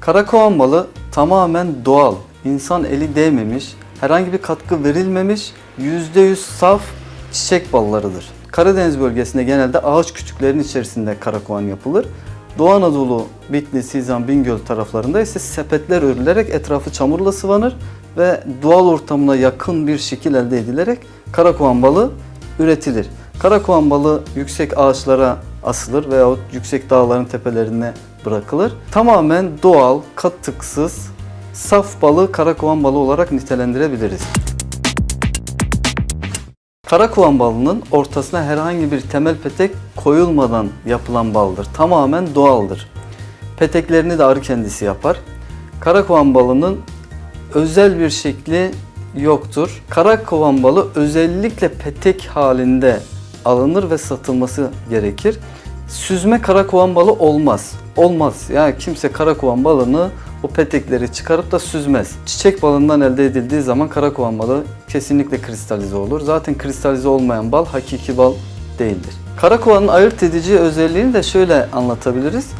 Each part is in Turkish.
Karakovan balı tamamen doğal, insan eli değmemiş, herhangi bir katkı verilmemiş, %100 saf çiçek ballarıdır. Karadeniz bölgesinde genelde ağaç kütüklerinin içerisinde karakovan yapılır. Doğu Anadolu, Bitlis, Sizan, Bingöl taraflarında ise sepetler örülerek etrafı çamurla sıvanır ve doğal ortamına yakın bir şekil elde edilerek karakovan balı üretilir. Karakovan balı yüksek ağaçlara asılır veyahut yüksek dağların tepelerine bırakılır. Tamamen doğal, katıksız, saf balı karakovan balı olarak nitelendirebiliriz. Karakovan balının ortasına herhangi bir temel petek koyulmadan yapılan baldır. Tamamen doğaldır. Peteklerini de arı kendisi yapar. Karakovan balının özel bir şekli yoktur. Karakovan balı özellikle petek halinde alınır ve satılması gerekir. Süzme karakovan balı olmaz. Olmaz. Yani kimse karakovan balını o petekleri çıkarıp da süzmez. Çiçek balından elde edildiği zaman karakovan balı kesinlikle kristalize olur. Zaten kristalize olmayan bal hakiki bal değildir. Karakovanın ayırt edici özelliğini de şöyle anlatabiliriz.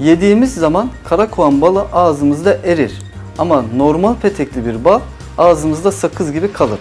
Yediğimiz zaman karakovan balı ağzımızda erir. Ama normal petekli bir bal ağzımızda sakız gibi kalır.